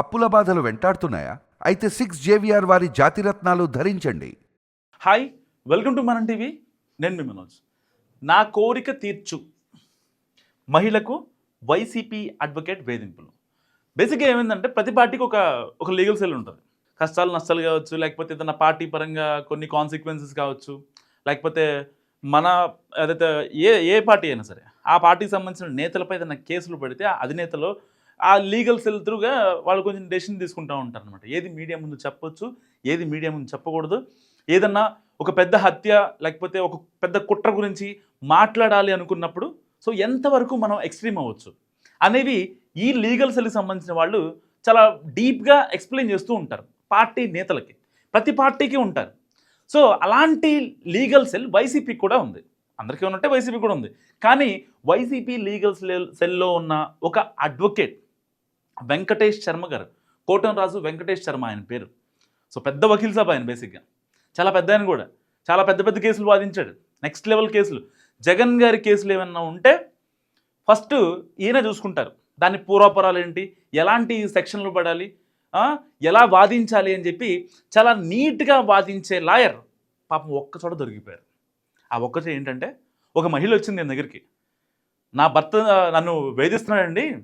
అప్పుల బాధలు వెంటాడుతున్నాయా? అయితే సిక్స్ జేవిఆర్ వారి జాతిరత్నాలు ధరించండి. Hi welcome to Manam TV. నేను మీ మనోజ్. నా కోరిక తీర్చు. మహిళకు వైసీపీ అడ్వకేట్ వేధింపులు. బేసిక్గా ఏమైందంటే ప్రతి పార్టీకి ఒక ఒక లీగల్ సెల్ ఉంటుంది. కష్టాలు నష్టాలు కావచ్చు లేకపోతే ఏదైనా పార్టీ పరంగా కొన్ని కాన్సిక్వెన్సెస్ కావచ్చు లేకపోతే మన ఏదైతే ఏ ఏ పార్టీ అయినా సరే ఆ పార్టీకి సంబంధించిన నేతలపై ఏదైనా కేసులు పెడితే ఆ అధినేతలు ఆ లీగల్ సెల్ త్రూగా వాళ్ళు కొంచెం డెసిషన్ తీసుకుంటూ ఉంటారు అనమాట ఏది మీడియా ముందు చెప్పొచ్చు ఏది మీడియా ముందు చెప్పకూడదు. ఏదన్నా ఒక పెద్ద హత్య లేకపోతే ఒక పెద్ద కుట్ర గురించి మాట్లాడాలి అనుకున్నప్పుడు సో ఎంతవరకు మనం ఎక్స్ట్రీమ్ అవ్వచ్చు? అనేవి ఈ లీగల్ సెల్కి సంబంధించిన వాళ్ళు చాలా డీప్గా ఎక్స్ప్లెయిన్ చేస్తూ ఉంటారు పార్టీ నేతలకి. ప్రతి పార్టీకి ఉంటారు. సో అలాంటి లీగల్ సెల్ వైసీపీ కూడా ఉంది. అందరికీ ఉన్నట్టే వైసీపీ కూడా ఉంది. కానీ వైసీపీ లీగల్ సెల్ సెల్లో ఉన్న ఒక అడ్వకేట్ వెంకటేష్ శర్మ గారు. కోటంరాజు వెంకటేష్ శర్మ ఆయన పేరు. సో పెద్ద వకీల్ సాబ్ ఆయన బేసిక్గా చాలా పెద్ద ఆయన కూడా. చాలా పెద్ద పెద్ద కేసులు వాదించాడు. నెక్స్ట్ లెవెల్ కేసులు. జగన్ గారి కేసులు ఏమన్నా ఉంటే ఫస్ట్ ఈయన చూసుకుంటారు. దాని పూర్వపరాలు ఏంటి? ఎలాంటి సెక్షన్లు పడాలి? ఎలా వాదించాలి అని చెప్పి చాలా నీట్గా వాదించే లాయర్ పాపం ఒక్క చోట దొరికిపోయారు. ఆ ఒక్క చోట ఏంటంటే ఒక మహిళ వచ్చింది నేను దగ్గరికి. నా భర్త నన్ను వేధిస్తున్నాడండి.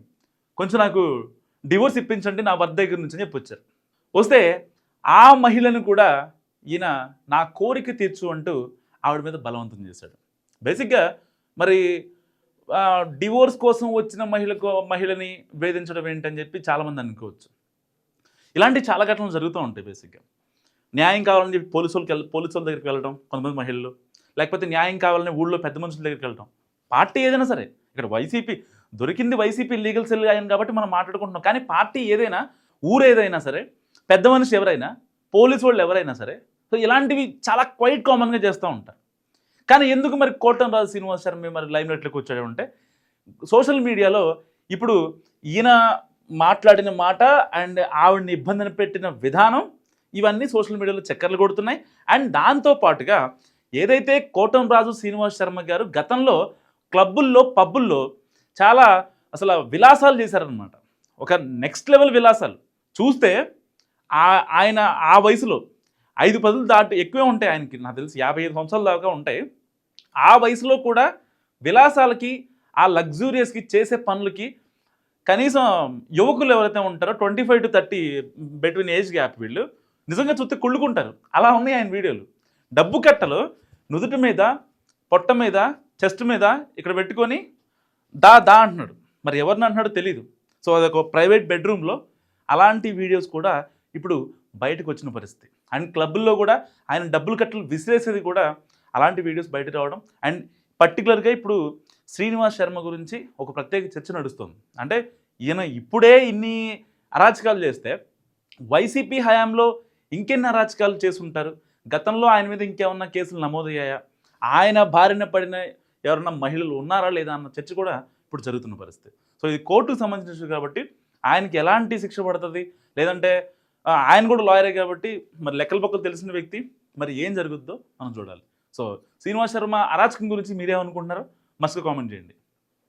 కొంచెం నాకు డివోర్స్ ఇప్పించండి నా భర్త దగ్గర నుంచి అని చెప్పి వచ్చారు వస్తే ఆ మహిళను కూడా ఈయన నా కోరిక తీర్చు అంటూ ఆవిడ మీద బలవంతం చేశాడు. బేసిక్గా మరి డివోర్స్ కోసం వచ్చిన మహిళకు మహిళని వేధించడం ఏంటని చెప్పి చాలామంది అనుకోవచ్చు. ఇలాంటి చాలా ఘటనలు జరుగుతూ ఉంటాయి బేసిక్గా. న్యాయం కావాలని చెప్పి పోలీసు వెళ్ళి పోలీసుల దగ్గరికి వెళ్ళడం కొంతమంది మహిళలు. లేకపోతే న్యాయం కావాలని ఊళ్ళో పెద్ద మనుషుల దగ్గరికి వెళ్ళడం. పార్టీ ఏదైనా సరే. ఇక్కడ వైసీపీ దొరికింది వైసీపీ లీగల్ సెల్ అయింది కాబట్టి మనం మాట్లాడుకుంటున్నాం. కానీ పార్టీ ఏదైనా ఊరేదైనా ఏదైనా సరే పెద్ద మనిషి ఎవరైనా పోలీసు వాళ్ళు ఎవరైనా సరే సో ఇలాంటివి చాలా క్వైట్ కామన్గా చేస్తూ ఉంటారు. కానీ ఎందుకు మరి కోటం రాజు శ్రీనివాస్ శర్మ మరి లైమ్ లైట్లోకి వచ్చాడు అంటే సోషల్ మీడియాలో ఇప్పుడు ఈయన మాట్లాడిన మాట అండ్ ఆవిడని ఇబ్బందిని పెట్టిన విధానం ఇవన్నీ సోషల్ మీడియాలో చక్కర్లు కొడుతున్నాయి. అండ్ దాంతో పాటుగా ఏదైతే కోటం రాజు శ్రీనివాస్ శర్మ గారు గతంలో క్లబ్బుల్లో పబ్బుల్లో చాలా అసలు విలాసాలు చేశారనమాట ఒక నెక్స్ట్ లెవెల్ విలాసాలు. చూస్తే ఆ- ఆయన ఆ వయసులో ఐదు పదులు దాటి ఎక్కువే ఉంటాయి ఆయనకి. నాకు తెలిసి యాభై ఐదు సంవత్సరాల దాకా ఉంటాయి. ఆ వయసులో కూడా విలాసాలకి ఆ లగ్జూరియస్కి చేసే పనులకి కనీసం యువకులు ఎవరైతే ఉంటారో twenty five to thirty between age gap వీళ్ళు నిజంగా చూస్తే కుళ్ళుకుంటారు. అలా ఉన్నాయి ఆయన వీడియోలు. డబ్బు కట్టలు నుదుటి మీద పొట్ట మీద చెస్ట్ మీద ఇక్కడ పెట్టుకొని దా దా అంటున్నాడు. మరి ఎవరిని అంటున్నాడో తెలియదు సో అదొక ప్రైవేట్ బెడ్రూమ్లో అలాంటి వీడియోస్ కూడా ఇప్పుడు బయటకు వచ్చిన పరిస్థితి. అండ్ క్లబ్బుల్లో కూడా ఆయన డబ్బులు కట్టలు విసిరేసేది కూడా అలాంటి వీడియోస్ బయట రావడం. అండ్ పర్టికులర్గా ఇప్పుడు శ్రీనివాస్ శర్మ గురించి ఒక ప్రత్యేక చర్చ నడుస్తుంది. అంటే ఈయన ఇప్పుడే ఇన్ని అరాచకాలు చేస్తే వైసీపీ హయాంలో ఇంకెన్ని అరాచకాలు చేసుంటారు గతంలో ఆయన మీద ఇంకేమన్నా కేసులు నమోదయ్యాయా? ఆయన బారిన పడిన ఎవరన్నా మహిళలు ఉన్నారా లేదా అన్న చర్చ కూడా ఇప్పుడు జరుగుతున్న పరిస్థితి. సో ఇది కోర్టుకు సంబంధించిన విషయం కాబట్టి ఆయనకి ఎలాంటి శిక్ష పడుతుంది? లేదంటే ఆయన కూడా లాయరే కాబట్టి మరి లెక్కల పక్కలు తెలిసిన వ్యక్తి మరి ఏం జరుగుద్దో మనం చూడాలి. సో శ్రీనివాస్ శర్మ అరాచకం గురించి మీరేమనుకుంటున్నారో మస్తుగా కామెంట్ చేయండి.